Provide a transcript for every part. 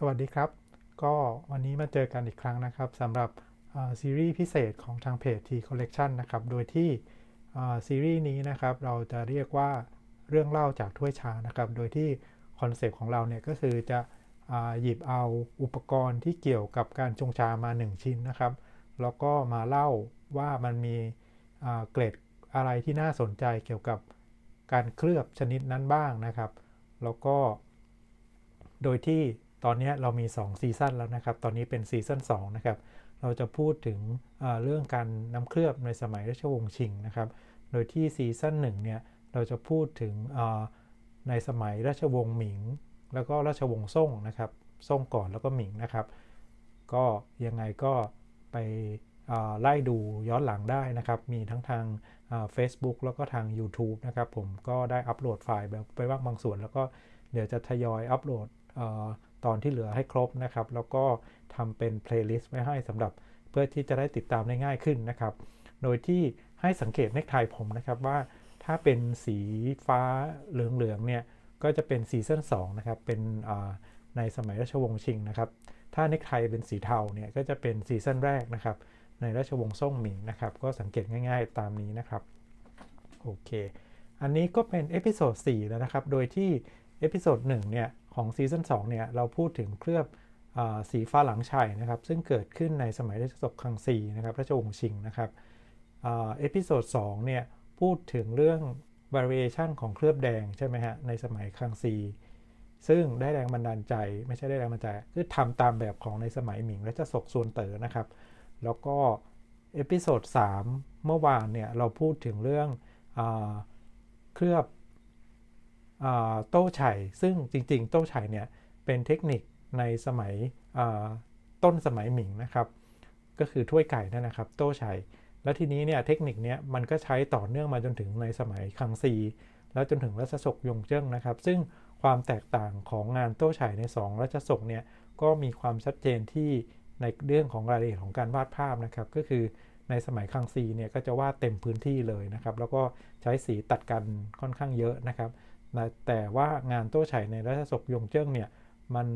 สวัสดีครับ ก็วันนี้มาเจอกันอีกครั้งนะครับสำหรับซีรีส์พิเศษของทางเพจ T Collection นะครับ โดยที่ซีรีส์นี้นะครับ เราจะเรียกว่าเรื่องเล่าจากถ้วยชานะครับ โดยที่คอนเซปต์ของเราเนี่ยก็คือจะหยิบเอาอุปกรณ์ที่เกี่ยวกับการชงชามา 1 ชิ้นนะครับ แล้วก็มาเล่าว่ามันมีเกรดอะไรที่น่าสนใจเกี่ยวกับการเคลือบชนิดนั้นบ้างนะครับ แล้วก็โดยที่ ตอนนี้เรามี 2 ซีซั่นแล้วนะครับ ตอนนี้เป็นซีซั่น2นะครับ เราจะพูดถึงเรื่องการน้ำเคลือบในสมัยราชวงศ์ชิงนะครับ โดยที่ซีซั่น1เนี่ย เราจะพูดถึงในสมัยราชวงศ์หมิง แล้วก็ราชวงศ์ซ่งนะครับ ซ่งก่อนแล้วก็หมิงนะครับ ก็ยังไงก็ไปไล่ดูย้อนหลังได้นะครับ มีทั้งทาง Facebook แล้วก็ทาง YouTube นะครับ ผมก็ได้อัปโหลดไฟล์ไปบ้างบางส่วน แล้วก็เดี๋ยวจะทยอยอัปโหลด ตอนที่เหลือให้ครบนะครับ แล้วก็ทำเป็นเพลย์ลิสต์ไว้ให้สำหรับเพื่อที่จะได้ติดตามได้ง่ายขึ้นนะครับ โดยที่ให้สังเกตเนคไทผมนะครับว่าถ้าเป็นสีฟ้าเหลืองๆเนี่ยก็จะเป็นซีซั่น2นะครับ เป็นในสมัยราชวงศ์ชิงนะครับ ถ้าเนคไทเป็นสีเทาเนี่ยก็จะเป็นซีซั่นแรกนะครับ ในราชวงศ์ซ่งหมิงนะครับ ก็สังเกตง่ายๆตามนี้นะครับ โอเค อันนี้ก็เป็นเอพิโซด4แล้วนะครับ โดยที่เอพิโซด1เนี่ย ของซีซั่น2เนี่ยเราพูดถึงเคลือบสีฟ้าหลังชัยนะครับ ซึ่งเกิดขึ้นในสมัยราชวงศ์คังซีนะครับราชวงศ์ชิงนะครับเอพิโซด2เนี่ยพูดถึงเรื่อง variation ของเคลือบแดงใช่ไหมฮะในสมัยคังซี ซึ่งได้แรงบันดาลใจไม่ใช่ได้แรงบันดาลใจคือทำตามแบบของในสมัยหมิงและจะศกส่วนเต๋อนะครับ แล้วก็เอพิโซด3เมื่อวานเนี่ยเราพูดถึงเรื่องอเคลือบ โต้ไฉซึ่งจริง ๆ โต้ไฉเนี่ยเป็นเทคนิคในสมัยต้นสมัยหมิงนะครับ ก็คือถ้วยไก่นั่นนะครับ โต้ไฉแล้วทีนี้เนี่ยเทคนิคนี้มันก็ใช้ต่อเนื่องมาจนถึงในสมัยคังซี แล้วจนถึงรัชสกยงเจิ้งนะครับ ซึ่งความแตกต่างของงานโต้ไฉใน 2 รัชสกเนี่ยก็มีความชัดเจนที่ในเรื่องของรายละเอียดของการวาดภาพนะครับ ก็คือในสมัยคังซีเนี่ยก็จะวาดเต็มพื้นที่เลยนะครับ แล้วก็ใช้สีตัดกันค่อนข้างเยอะนะครับ แต่ว่างานโต้ไฉในรัชสกยงเจิ้งเนี่ยมัน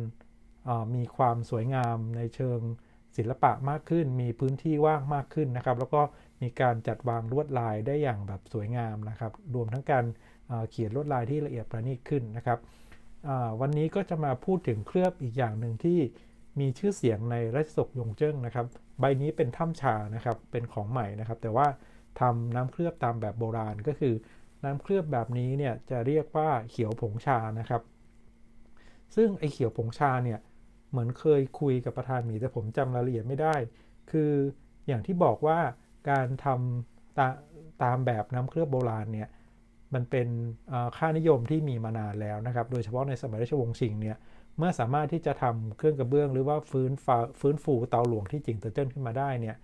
มีความสวยงามในเชิงศิลปะมากขึ้น มีพื้นที่ว่างมากขึ้นนะครับ แล้วก็มีการจัดวางลวดลายได้อย่างแบบสวยงามนะครับ รวมทั้งการเขียนลวดลายที่ละเอียดประณีตขึ้นนะครับ วันนี้ก็จะมาพูดถึงเคลือบอีกอย่างหนึ่งที่มีชื่อเสียงในราชสกยงเจิ้งนะครับ ใบนี้เป็นถ้ำชานะครับ เป็นของใหม่นะครับ แต่ว่าทำน้ำเคลือบตามแบบโบราณก็คือ น้ำเคลือบแบบนี้เนี่ยจะเรียกว่าเขียวผงชานะครับ ซึ่งไอเขียวผงชาเนี่ยเหมือนเคยคุยกับประธานหมีแต่ผมจำรายละเอียดไม่ได้ คืออย่างที่บอกว่าการทำตาตามแบบน้ำเคลือบโบราณเนี่ยมันเป็นค่านิยมที่มีมานานแล้วนะครับ โดยเฉพาะในสมัยราชวงศ์ชิงเนี่ย เมื่อสามารถที่จะทำเครื่องกระเบื้อง หรือว่าฟื้นฟื้นฟูเตาหลวงที่จิงเตอร์เจิ้นขึ้นมาได้เนี่ย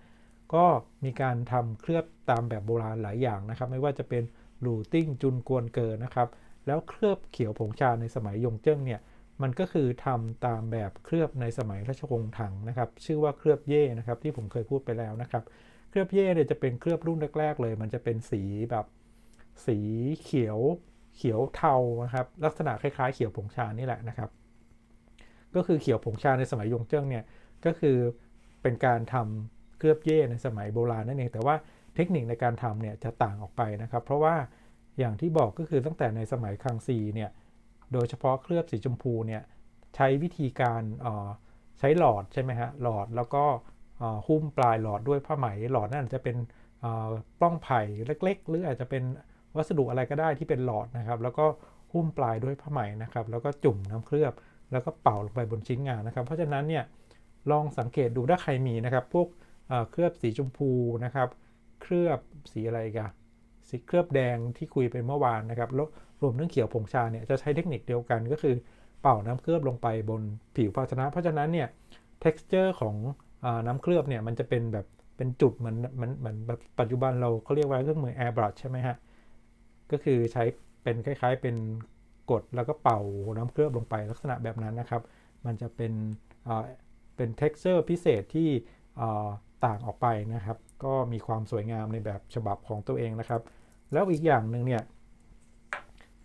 ก็มีการทำเคลือบตามแบบโบราณหลายอย่างนะครับ ไม่ว่าจะเป็น หลูติ้งจุนกวนเกินนะครับ แล้วเคลือบเขียวผงชาในสมัยยงเจิ้งเนี่ยมันก็คือทำตามแบบเคลือบในสมัยราชวงศ์ถังนะครับ ชื่อว่าเคลือบเย่นะครับที่ผมเคยพูดไปแล้วนะครับ เคลือบเย่เนี่ยจะเป็นเคลือบรุ่นแรก ๆ เลย มันจะเป็นสีแบบสีเขียวเขียวเทานะครับลักษณะคล้ายๆ เขียวผงชานี่แหละนะครับ ก็คือเขียวผงชาในสมัยยงเจิ้งเนี่ยก็คือเป็นการทำเคลือบเย่ในสมัยโบราณนั่นเองแต่ว่า เทคนิคในการทำเนี่ยจะต่างออกไปนะครับ เพราะว่าอย่างที่บอกก็คือตั้งแต่ในสมัยคังซีเนี่ยโดยเฉพาะเคลือบสีชมพูเนี่ยใช้วิธีการใช้หลอดใช่ไหมฮะหลอดแล้วก็หุ้มปลายหลอดด้วยผ้าไหมหลอดนั่นจะเป็นปล้องไผ่เล็ก ๆ หรืออาจจะเป็นวัสดุอะไรก็ได้ที่เป็นหลอดนะครับ แล้วก็หุ้มปลายด้วยผ้าไหมนะครับ แล้วก็จุ่มน้ำเคลือบ แล้วก็เป่าลงไปบนชิ้นงานนะครับ เพราะฉะนั้นเนี่ยลองสังเกตดูถ้าใครมีนะครับ พวกเคลือบสีชมพูนะครับ เคลือบสีอะไรกันสีเคลือบแดงที่คุยไปเมื่อวานนะครับแล้วรวมทั้งเขียวผงชาเนี่ยจะใช้เทคนิคเดียวกันก็คือเป่าน้ำเคลือบลงไปบนผิวภาชนะ เพราะฉะนั้นเนี่ย texture ของอน้ำเคลือบเนี่ยมันจะเป็นแบบเป็นจุดเหมือนเหมือนเหมือนแบบปัจจุบันเราเขาเรียกว่าเครื่องมือ airbrush ใช่ไหมฮะ ก็คือใช้เป็นคล้ายๆเป็นกดแล้วก็เป่าน้ำเคลือบลงไปลักษณะแบบนั้นนะครับ มันจะเป็นเป็น texture พิเศษที่ต่างออกไปนะครับ ก็มีความสวยงามในแบบฉบับของตัวเองนะครับ แล้วอีกอย่างหนึ่งเนี่ย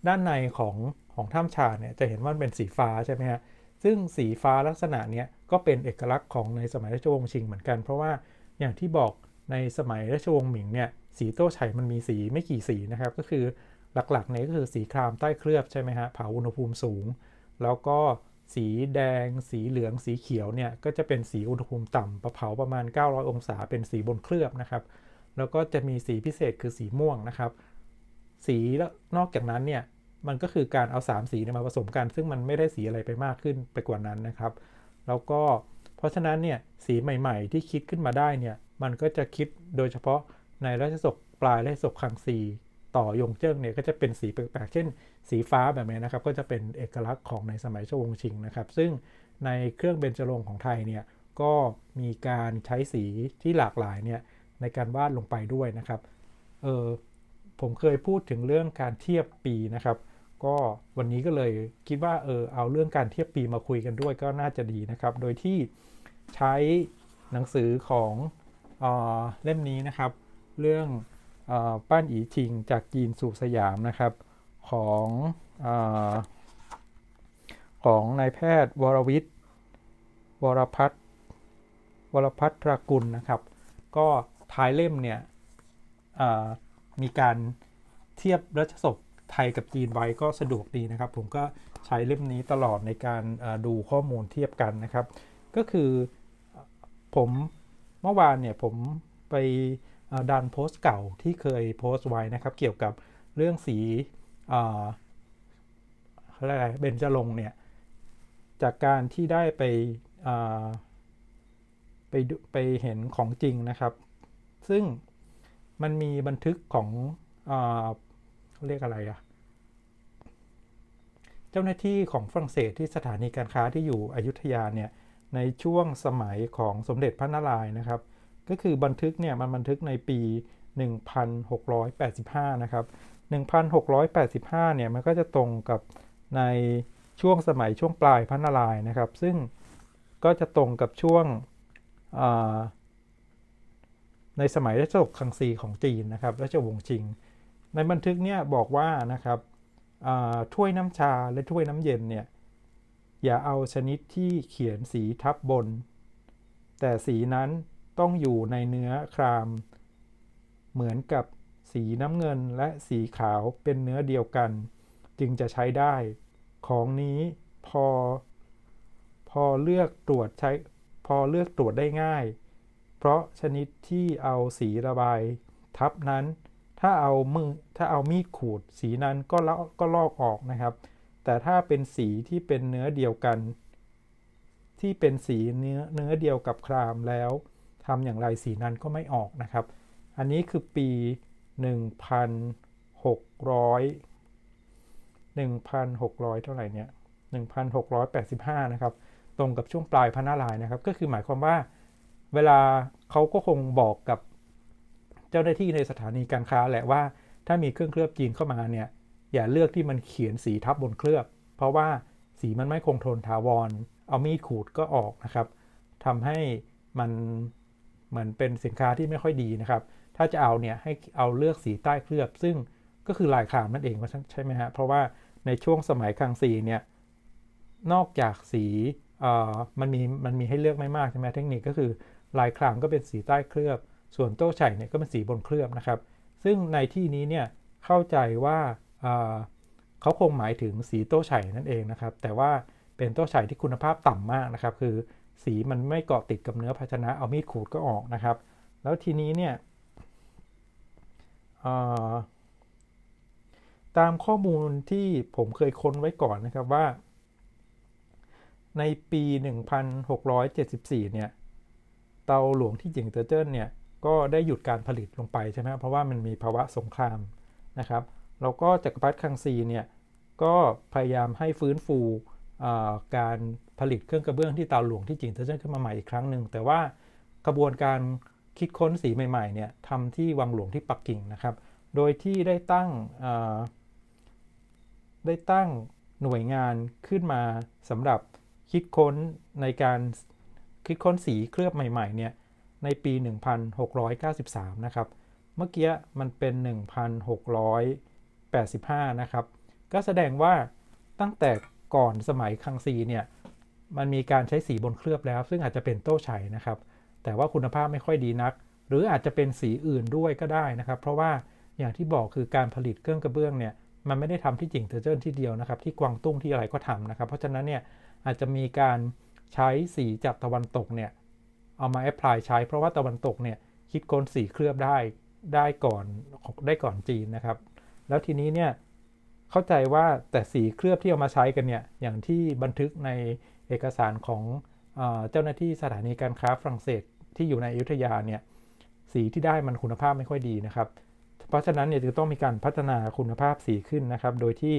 ด้านในของของถ้ำชาเนี่ยจะเห็นว่าเป็นสีฟ้าใช่ไหมฮะซึ่งสีฟ้าลักษณะเนี้ยก็เป็นเอกลักษณ์ของในสมัยราชวงศ์ชิงเหมือนกัน เพราะว่าอย่างที่บอกในสมัยราชวงศ์หมิงเนี่ยสีโต้ไฉมันมีสีไม่กี่สีนะครับ ก็คือหลักๆเนี่ยก็คือสีครามใต้เคลือบใช่ไหมฮะเผาอุณหภูมิสูง แล้วก็ สีแดง สีเหลือง สีเขียวเนี่ยก็จะเป็นสีอุณหภูมิต่ำประเผาประมาณ 900 องศา เป็นสีบนเคลือบนะครับ แล้วก็จะมีสีพิเศษคือสีม่วงนะครับ สีแล้วนอกจากนั้นเนี่ยมันก็คือการเอา 3 สีเนี่ยมาผสมกัน ซึ่งมันไม่ได้สีอะไรไปมากขึ้นไปกว่านั้นนะครับ แล้วก็เพราะฉะนั้นเนี่ยสีใหม่ ๆ ที่คิดขึ้นมาได้เนี่ยมันก็จะคิดโดยเฉพาะในราชสกปลายราชสกคังซี ต่อยงเจิ้งเนี่ยก็จะเป็นสีแปลกๆ เช่น สีฟ้าแบบนี้นะครับก็จะเป็นเอกลักษณ์ของในสมัยชวงชิงนะครับ ซึ่งในเครื่องเบญจรงของไทยเนี่ยก็มีการใช้สีที่หลากหลายเนี่ยในการวาดลงไปด้วยนะครับ เออผมเคยพูดถึงเรื่องการเทียบปีนะครับ ก็วันนี้ก็เลยคิดว่าเออเอาเรื่องการเทียบปีมาคุยกันด้วยก็น่าจะดีนะครับ โดยที่ใช้หนังสือของเออเล่มนี้นะครับ เรื่อง ป้านอีชิงจากจีนสู่สยามนะครับของอของนายแพทย์วรวิทย์วรพัฒน์วรพัฒน์ตรกุลนะครับ ก็ท้ายเล่มเนี่ยมีการเทียบรัชศกไทยกับจีนไว้ก็สะดวกดีนะครับ ผมก็ใช้เล่มนี้ตลอดในการดูข้อมูลเทียบกันนะครับ ก็คือผมเมื่อวานเนี่ยผมไป ดันโพสต์เก่าที่เคยโพสต์ไว้นะครับ เกี่ยวกับเรื่องสีอะไรเบญจรงเนี่ยจากการที่ได้ไปไปไปเห็นของจริงนะครับ ซึ่งมันมีบันทึกของเออเขาเรียกอะไรอะเจ้าหน้าที่ของฝรั่งเศสที่สถานีการค้าที่อยู่อยุธยาเนี่ยในช่วงสมัยของสมเด็จพระนารายณ์นะครับ ก็คือบันทึกเนี่ยมันบันทึกในปี 1685 นะครับ 1685 เนี่ยมันก็จะตรงกับในช่วงสมัยช่วงปลายพระนารายณ์นะครับ ซึ่งก็จะตรงกับช่วงในสมัยรัชกาลคังซีของจีนนะครับรัชวงศ์ชิง ในบันทึกเนี่ยบอกว่านะครับถ้วยน้ำชาและถ้วยน้ำเย็นเนี่ยอย่าเอาชนิดที่เขียนสีทับบน แต่สีนั้น ต้องอยู่ในเนื้อคราม เหมือนกับสีน้ำเงินและสีขาวเป็นเนื้อเดียวกัน จึงจะใช้ได้ ของนี้พอ พอเลือกตรวจใช้พอเลือกตรวจได้ง่าย เพราะชนิดที่เอาสีระบาย ทับนั้น ถ้าเอามือถ้าเอามีดขูด สีนั้นก็ลอกก็ลอกออกนะครับ แต่ถ้าเป็นสีที่เป็นเนื้อเดียวกัน ที่เป็นสีเนื้อเนื้อเดียวกับครามแล้ว ทำอย่างไรสีนั้นก็ไม่ออกนะครับ อันนี้คือปี 1,600 1,600 เท่าไหร่เนี่ย 1,685 นะครับ ตรงกับช่วงปลายพระนารายณ์นะครับ ก็คือหมายความว่า เวลาเขาก็คงบอกกับเจ้าหน้าที่ในสถานีการค้าแหละว่า ถ้ามีเครื่องเคลือบจีนเข้ามาเนี่ย อย่าเลือกที่มันเขียนสีทับบนเคลือบ เพราะว่าสีมันไม่คงทนถาวร เอามีดขูดก็ออกนะครับทำให้มัน เหมือนเป็นสินค้าที่ไม่ค่อยดีนะครับ ถ้าจะเอาเนี่ยให้เอาเลือกสีใต้เคลือบ ซึ่งก็คือลายครามนั่นเองใช่ไหมฮะเพราะว่าในช่วงสมัยคังซีเนี่ยนอกจากสีมันมีมันมีให้เลือกไม่มากใช่ไหมเทคนิคก็คือลายครามก็เป็นสีใต้เคลือบ ส่วนโต้ไฉเนี่ยก็เป็นสีบนเคลือบนะครับ ซึ่งในที่นี้เนี่ยเข้าใจว่าเขาคงหมายถึงสีโต้ไฉนั่นเองนะครับ แต่ว่าเป็นโต้ไฉที่คุณภาพต่ำมากนะครับ คือ สีมันไม่เกาะติดกับเนื้อภาชนะเอามีดขูดก็ออกนะครับ แล้วทีนี้เนี่ยตามข้อมูลที่ผมเคยค้นไว้ก่อนนะครับว่า ในปี 1674 เนี่ย เตาหลวงที่จิงเตอร์เจิ้นเนี่ย ก็ได้หยุดการผลิตลงไปใช่ไหมเพราะว่ามันมีภาวะสงครามนะครับแล้วก็จักรพรรดิคังซีเนี่ย ก็พยายามให้ฟื้นฟูการ ผลิตเครื่องกระเบื้องที่เตาหลวงที่จิงเตอร์เจิ้นขึ้นมาใหม่อีกครั้งหนึ่งแต่ว่ากระบวนการคิดค้นสีใหม่ๆเนี่ยทำที่วังหลวงที่ปักกิ่งนะครับ โดยที่ได้ตั้งได้ตั้งหน่วยงานขึ้นมาสำหรับคิดค้นในการคิดค้นสีเคลือบใหม่ๆเนี่ยในปี 1693 นะครับ เมื่อกี้มันเป็น 1685 นะครับ ก็แสดงว่าตั้งแต่ก่อนสมัยคังซีเนี่ย มันมีการใช้สีบนเคลือบแล้ว ซึ่งอาจจะเป็นโต้ไฉนะครับ แต่ว่าคุณภาพไม่ค่อยดีนัก หรืออาจจะเป็นสีอื่นด้วยก็ได้นะครับ เพราะว่าอย่างที่บอกคือการผลิตเครื่องกระเบื้องเนี่ยมันไม่ได้ทำที่จิงเตอร์เจิ้นที่เดียวนะครับ ที่กวางตุ้งที่อะไรก็ทำนะครับ เพราะฉะนั้นเนี่ยอาจจะมีการใช้สีจากตะวันตกเนี่ยเอามาแอพพลายใช้เพราะว่าตะวันตกเนี่ยคิดค้นสีเคลือบได้ได้ก่อนได้ก่อนจีนนะครับ แล้วทีนี้เนี่ยเข้าใจว่าแต่สีเคลือบที่เอามาใช้กันเนี่ยอย่างที่บันทึกใน เอกสารของเจ้าหน้าที่สถานีการค้าฝรั่งเศสที่อยู่ในอยุธยาเนี่ยสีที่ได้มันคุณภาพไม่ค่อยดีนะครับ เพราะฉะนั้นเนี่ยจึงต้องมีการพัฒนาคุณภาพสีขึ้นนะครับ โดยที่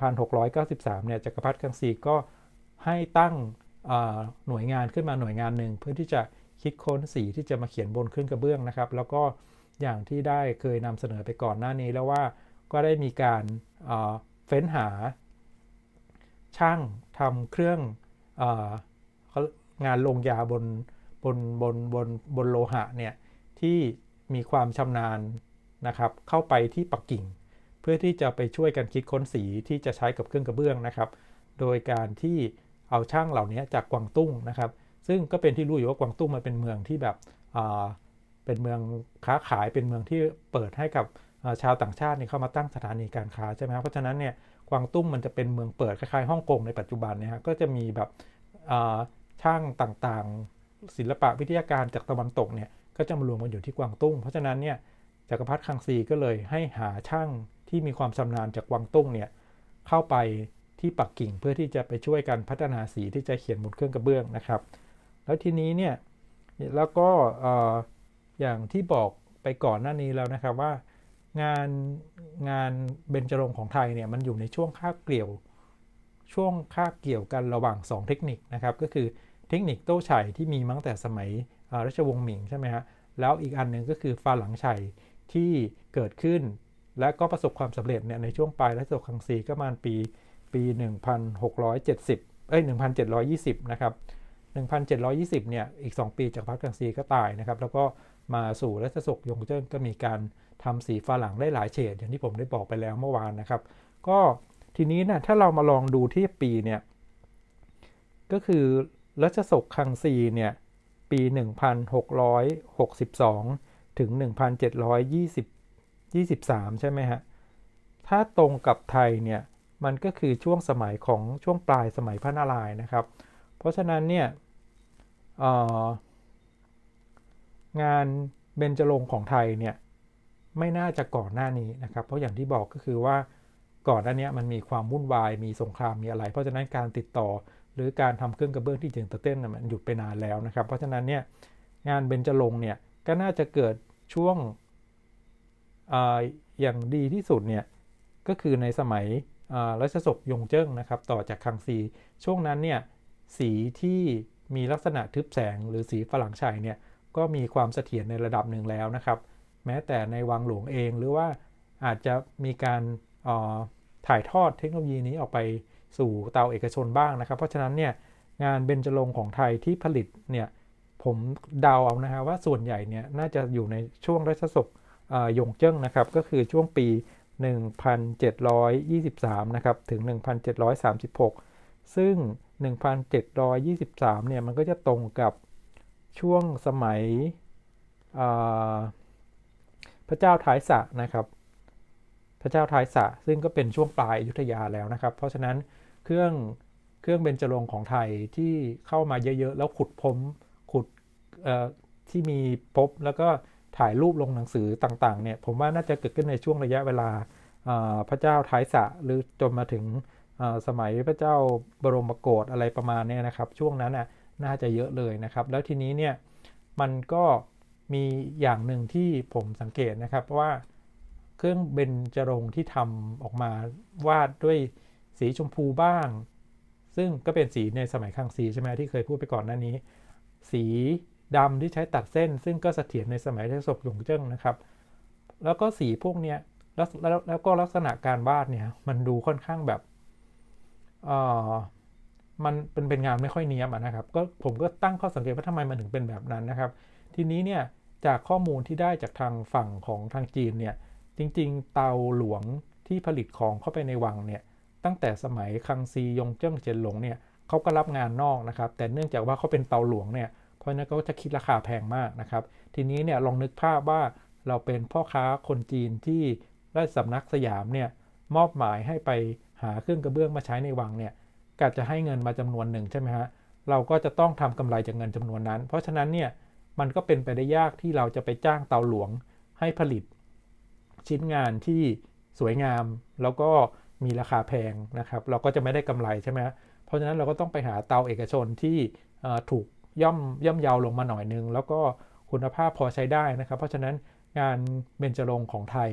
1693 เนี่ยจักรพรรดิกังซีก็ให้ตั้งหน่วยงานขึ้นมาหน่วยงานหนึ่งเพื่อที่จะคิดค้นสีที่จะมาเขียนบนเครื่องกระเบื้องนะครับ แล้วก็อย่างที่ได้เคยนำเสนอไปก่อนหน้านี้แล้วว่าก็ได้มีการเฟ้นหาช่างทำเครื่อง งานลงยาบนบนบนบนบนโลหะเนี่ยที่มีความชำนาญนะครับเข้าไปที่ปักกิ่ง เพื่อที่จะไปช่วยกันคิดค้นสีที่จะใช้กับเครื่องกระเบื้องนะครับ โดยการที่เอาช่างเหล่านี้จากกวางตุ้งนะครับ ซึ่งก็เป็นที่รู้อยู่ว่ากวางตุ้งมันเป็นเมืองที่แบบเป็นเมืองค้าขายเป็นเมืองที่เปิดให้กับชาวต่างชาตินี่เข้ามาตั้งสถานีการค้าใช่ไหมครับเพราะฉะนั้นเนี่ยกวางตุ้งมันจะเป็นเมืองเปิดคล้ายๆฮ่องกงในปัจจุบันเนี่ยก็จะมีแบบ ช่างต่างๆ ศิลปะวิทยาการจากตะวันตกเนี่ยก็จะมารวมกันอยู่ที่กวางตุ้ง เพราะฉะนั้นเนี่ยจักรพรรดิคังซีก็เลยให้หาช่างที่มีความชำนาญจากกวางตุ้งเนี่ยเข้าไปที่ปักกิ่งเพื่อที่จะไปช่วยกันพัฒนาสีที่จะเขียนบนเครื่องกระเบื้องนะครับ แล้วทีนี้เนี่ยแล้วก็อย่างที่บอกไปก่อนหน้านี้แล้วนะครับว่างานงานเบญจรงค์ของไทยเนี่ยมันอยู่ในช่วงคาบเกี่ยว ช่วงคาบเกี่ยวกันระหว่าง 2 เทคนิคนะครับ ก็คือเทคนิคโต้ไฉที่มีมั้งแต่สมัยรัชวงศ์หมิงใช่ไหมฮะแล้วอีกอันหนึ่งก็คือฟาหลังไฉที่เกิดขึ้น และก็ประสบความสำเร็จเนี่ยในช่วงปลายรัชวงศ์คังซีก็ประมาณปีปี 1670 เอ้ย 1720 นะครับ 1720 เนี่ย อีก 2 ปีจากพรรคคังซีก็ตายนะครับ แล้วก็มาสู่รัชสกยงเจิ้งก็มีการทำสีฝรั่งได้หลายเฉดอย่างที่ผมได้บอกไปแล้วเมื่อวานนะครับ ก็ ทีนี้นะถ้าเรามาลองดูที่ปีเนี่ยก็คือรัชสกคังซีเนี่ยปี 1662 ถึง 1720 23 ใช่ไหมฮะ ถ้าตรงกับไทยเนี่ยมันก็คือช่วงสมัยของช่วงปลายสมัยพระนารายณ์นะครับ เพราะฉะนั้นเนี่ยงานเบญจรงของไทยเนี่ยไม่น่าจะก่อนหน้านี้นะครับ เพราะอย่างที่บอกก็คือว่า ก่อนหน้านี้มันมีความวุ่นวายมีสงครามมีอะไร เพราะฉะนั้นการติดต่อหรือการทำเครื่องกระเบื้องที่จึงตะเต้นมันหยุดไปนานแล้วนะครับ เพราะฉะนั้นเนี่ยงานเบญจรงเนี่ยก็น่าจะเกิดช่วงออย่างดีที่สุดเนี่ยก็คือในสมัยรัชสกยงเจิ้งนะครับ ต่อจากคังซี ช่วงนั้นเนี่ยสีที่มีลักษณะทึบแสงหรือสีฝรั่งชัยเนี่ยก็มีความเสถียรในระดับหนึ่งแล้วนะครับ แม้แต่ในวังหลวงเองหรือว่าอาจจะมีการ ถ่ายทอดเทคโนโลยีนี้ออกไปสู่เตาเอกชนบ้างนะครับ เพราะฉะนั้นเนี่ยงานเบญจรงของไทยที่ผลิตเนี่ยผมเดาเอานะฮะว่าส่วนใหญ่เนี่ยน่าจะอยู่ในช่วงรัชสกยงเจิ้งนะครับ ก็คือช่วงปี 1723 นะครับ ถึง 1736 ซึ่ง 1723 เนี่ยมันก็จะตรงกับช่วงสมัยพระเจ้าท้ายสะนะครับ พระเจ้าท้ายสะซึ่งก็เป็นช่วงปลายอยุธยาแล้วนะครับ เพราะฉะนั้นเครื่องเครื่องเบญจรงของไทยที่เข้ามาเยอะๆ แล้วขุดพมขุดที่มีพบแล้วก็ถ่ายรูปลงหนังสือต่างๆเนี่ยผมว่าน่าจะเกิดขึ้นในช่วงระยะเวลาพระเจ้าท้ายสะหรือจนมาถึงสมัยพระเจ้าบรมโกศอะไรประมาณนี้นะครับ ช่วงนั้นน่าจะเยอะเลยนะครับ แล้วทีนี้เนี่ยมันก็มีอย่างหนึ่งที่ผมสังเกตนะครับว่า เครื่องเบญจรงค์ที่ทำออกมาวาดด้วยสีชมพูบ้าง ซึ่งก็เป็นสีในสมัยคังสีใช่ไหมที่เคยพูดไปก่อนหน้านี้ สีดำที่ใช้ตัดเส้น ซึ่งก็เสถียรในสมัยทศกหยงเจิ้งนะครับ แล้วก็สีพวกเนี้ยแล้วแล้วแล้วก็ลักษณะการวาดเนี่ยมันดูค่อนข้างแบบเออมันเป็นเป็นงานไม่ค่อยเนี้ยบนะครับก็ผมก็ตั้งข้อสังเกตว่าทำไมมันถึงเป็นแบบนั้นนะครับ ทีนี้เนี่ยจากข้อมูลที่ได้จากทางฝั่งของทางจีนเนี่ย จริงๆ เตาหลวงที่ผลิตของเข้าไปในวังเนี่ยตั้งแต่สมัยคังซียงเจิ้งเจินหลงเนี่ยเขาก็รับงานนอกนะครับ แต่เนื่องจากว่าเขาเป็นเตาหลวงเนี่ยเพราะนั้นก็จะคิดราคาแพงมากนะครับ ทีนี้เนี่ยลองนึกภาพว่าเราเป็นพ่อค้าคนจีนที่ราชสำนักสยามเนี่ยมอบหมายให้ไปหาเครื่องกระเบื้องมาใช้ในวังเนี่ยกจะให้เงินมาจำนวนหนึ่งใช่ไหมฮะเราก็จะต้องทำกำไรจากเงินจำนวนนั้น เพราะฉะนั้นเนี่ยมันก็เป็นไปได้ยากที่เราจะไปจ้างเตาหลวงให้ผลิต ชิ้นงานที่สวยงาม แล้วก็มีราคาแพงนะครับ เราก็จะไม่ได้กำไรใช่ไหมเพราะฉะนั้นเราก็ต้องไปหาเตาเอกชนที่ถูกย่อมย่อมเยาวลงมาหน่อยนึง แล้วก็คุณภาพพอใช้ได้นะครับ เพราะฉะนั้นงานเบญจรงของไทย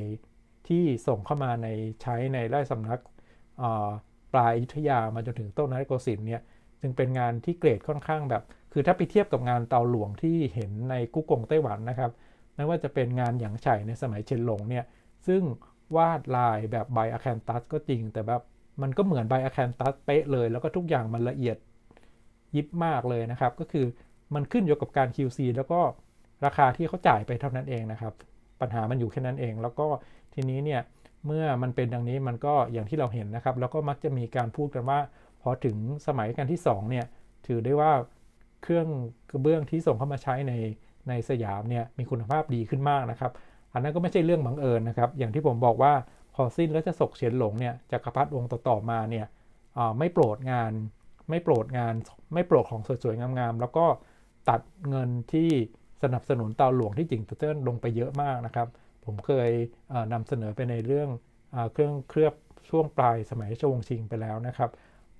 ที่ส่งเข้ามาในใช้ในราชสำนักปลายอยุธยามาจนถึงต้นนรโกสินทร์เนี่ยจึงเป็นงานที่เกรดค่อนข้างแบบ คือถ้าไปเทียบกับงานเตาหลวงที่เห็นในกุ๊กกงไต้หวันนะครับไม่ว่าจะเป็นงานหยางไฉในสมัยเชนหลงเนี่ย ซึ่งวาดลายแบบไบอะแคนตัสก็จริง แต่แบบมันก็เหมือนไบอะแคนตัสเป๊ะเลย แล้วก็ทุกอย่างมันละเอียดยิบมากเลยนะครับ ก็คือมันขึ้นอยู่กับการ QC แล้วก็ราคาที่เขาจ่ายไปเท่านั้นเองนะครับ ปัญหามันอยู่แค่นั้นเอง แล้วก็ทีนี้เนี่ยเมื่อมันเป็นดังนี้มันก็อย่างที่เราเห็นนะครับ แล้วก็มักจะมีการพูดกันว่าพอถึงสมัยกันที่2เนี่ยถือได้ว่าเครื่องกระเบื้องที่ส่งเข้ามาใช้ในในสยามเนี่ยมีคุณภาพดีขึ้นมากนะครับ อันนั้นก็ไม่ใช่เรื่องบังเอิญนะครับ อย่างที่ผมบอกว่าพอสิ้นแล้วจะศกเฉียนหลงเนี่ยจักรพรรดิองค์ต่อๆมาเนี่ยไม่โปรดงาน ไม่โปรดงาน ไม่โปรดของสวยๆงามๆแล้วก็ตัดเงินที่สนับสนุนเตาหลวงที่จริงตัวเติ้ลลงไปเยอะมากนะครับ ผมเคยนำเสนอไปในเรื่องอเครื่องเคลือบช่วงปลายสมัยชวงชิงไปแล้วนะครับ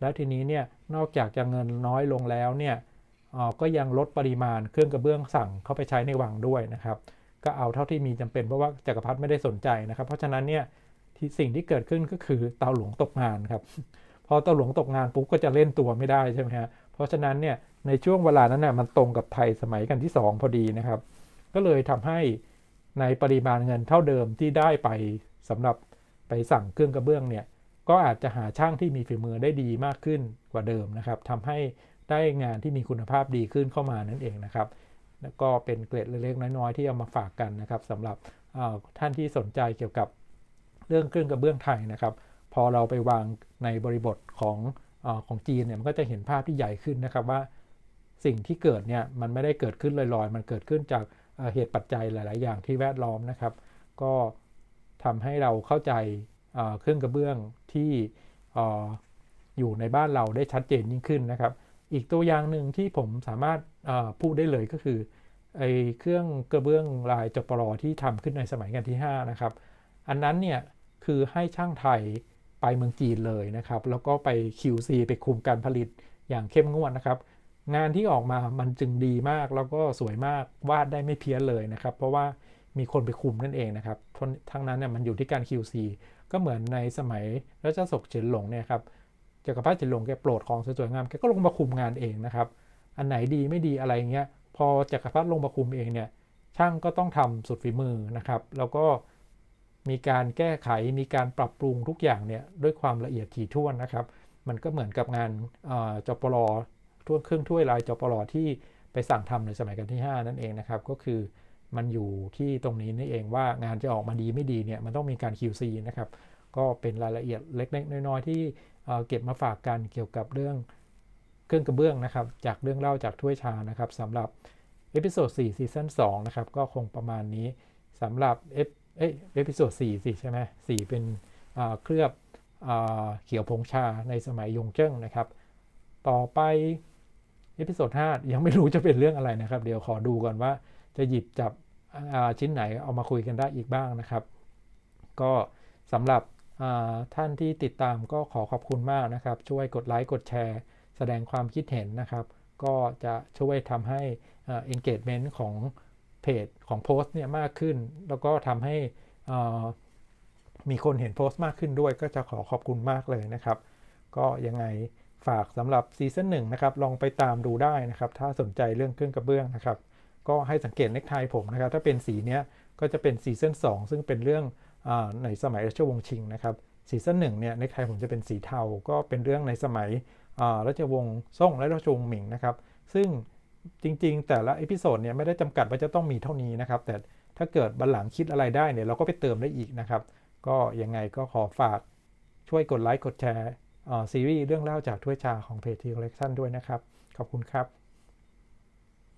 แล้วทีนี้เนี่ยนอกจากจะเงินน้อยลงแล้วเนี่ยก็ยังลดปริมาณเครื่องกระเบื้องสั่งเข้าไปใช้ในวังด้วยนะครับ ก็เอาเท่าที่มีจำเป็นเพราะว่าจักรพรรดิไม่ได้สนใจนะครับ เพราะฉะนั้นเนี่ยที่สิ่งที่เกิดขึ้นก็คือเตาหลวงตกงานครับพอเตาหลวงตกงานปุ๊บก็จะเล่นตัวไม่ได้ใช่ไหมฮะเพราะฉะนั้นเนี่ยในช่วงเวลานั้นน่ยมันตรงกับไทยสมัยกันที่ 2 พอดีนะครับ ก็เลยทำให้ในปริมาณเงินเท่าเดิมที่ได้ไปสำหรับไปสั่งเครื่องกระเบื้องเนี่ยก็อาจจะหาช่างที่มีฝีมือได้ดีมากขึ้นกว่าเดิมนะครับทำให้ได้งานที่มีคุณภาพดีขึ้นเข้ามานั่นเองนะครับ แล้วก็เป็นเกร็ดเล็กๆน้อยๆที่เอามาฝากกันนะครับสำหรับท่านที่สนใจเกี่ยวกับเรื่องเครื่องกระเบื้องไทยนะครับ พอเราไปวางในบริบทของอของจีนเนี่ยมันก็จะเห็นภาพที่ใหญ่ขึ้นนะครับว่าสิ่งที่เกิดเนี่ยมันไม่ได้เกิดขึ้นลอยๆ มันเกิดขึ้นจากเหตุปัจจัยหลาย ๆ อย่างที่แวดล้อมนะครับ ก็ทำให้เราเข้าใจเครื่องกระเบื้องที่อยู่ในบ้านเราได้ชัดเจนยิ่งขึ้นนะครับ อีกตัวอย่างหนึ่งที่ผมสามารถ พูดได้เลยก็คือไอ้เครื่องกระเบื้องลายจปรที่ทำขึ้นในสมัยกันที่ 5 นะครับ อันนั้นเนี่ยคือให้ช่างไทยไปเมืองจีนเลยนะครับ แล้วก็ไป QC ไปคุมการผลิตอย่างเข้มงวดนะครับ งานที่ออกมามันจึงดีมากแล้วก็สวยมากวาดได้ไม่เพี้ยนเลยนะครับ เพราะว่ามีคนไปคุมนั่นเองนะครับทั้งนั้นเนี่ยมันอยู่ที่การ QC ก็เหมือนในสมัยรัชสกเฉินหลงเนี่ยครับจักรพรรดิเฉินหลงแกโปรดของสวยงามแกก็ลงมาคุมงานเองนะครับ อันไหนดีไม่ดีอะไรเงี้ยพอจักรพรรดิลงมาคุมเองเนี่ยช่างก็ต้องทำสุดฝีมือนะครับ แล้วก็มีการแก้ไขมีการปรับปรุงทุกอย่างเนี่ยด้วยความละเอียดถี่ถ้วนนะครับ มันก็เหมือนกับงานจปรท่วเครื่องถ้วยลายจปรที่ไปสั่งทำในสมัยกันที่ 5 นั่นเองนะครับ ก็คือมันอยู่ที่ตรงนี้นี่เองว่างานจะออกมาดีไม่ดีเนี่ยมันต้องมีการ QC นะครับ ก็เป็นรายละเอียดเล็กๆน้อยๆที่เก็บมาฝากกันเกี่ยวกับเรื่อง เครื่องกระเบื้องนะครับ จากเรื่องเล่าจากถ้วยชานะครับสำหรับเอพิโซด4ซีซั่น2นะครับ ก็คงประมาณนี้สำหรับเอฟเอพิโซด4สิใช่ไหม4เป็นเคลือบเขียวผงชาในสมัยยงเจิ้งนะครับ ต่อไปเอพิโซด5ยังไม่รู้จะเป็นเรื่องอะไรนะครับ เดี๋ยวขอดูก่อนว่าจะหยิบจับชิ้นไหนเอามาคุยกันได้อีกบ้างนะครับ ก็สำหรับท่านที่ติดตามก็ขอขอบคุณมากนะครับ ช่วยกดไลค์กดแชร์ แสดงความคิดเห็นนะครับ ก็จะช่วยทำให้ engagement ของเพจของโพสต์เนี่ยมากขึ้น แล้วก็ทำให้มีคนเห็นโพสต์มากขึ้นด้วย ก็จะขอขอบคุณมากเลยนะครับ ก็ยังไงฝากสำหรับซีซั่นหนึ่งนะครับ ลองไปตามดูได้นะครับ ถ้าสนใจเรื่องเครื่องกระเบื้องนะครับ ก็ให้สังเกตเน็กไทผมนะครับ ถ้าเป็นสีเนี้ยก็จะเป็นซีซั่น2ซึ่งเป็นเรื่องอในสมัยรัชวงศ์ชิงนะครับซีซั่นหนึ่งเนี่ยเน็กไทผมจะเป็นสีเทา ก็เป็นเรื่องในสมัย ราชวงศ์ซ่งและราชวงศ์หมิงนะครับ ซึ่งจริงๆ แต่ละเอพิโซดเนี่ยไม่ได้จำกัดว่าจะต้องมีเท่านี้นะครับ แต่ถ้าเกิดบันหลังคิดอะไรได้เนี่ยเราก็ไปเติมได้อีกนะครับ ก็ยังไงก็ขอฝากช่วยกดไลค์กดแชร์ซีรีส์เรื่องเล่าจากถ้วยชาของเพจทีคอลเลกชันด้วยนะครับ ขอบคุณครับ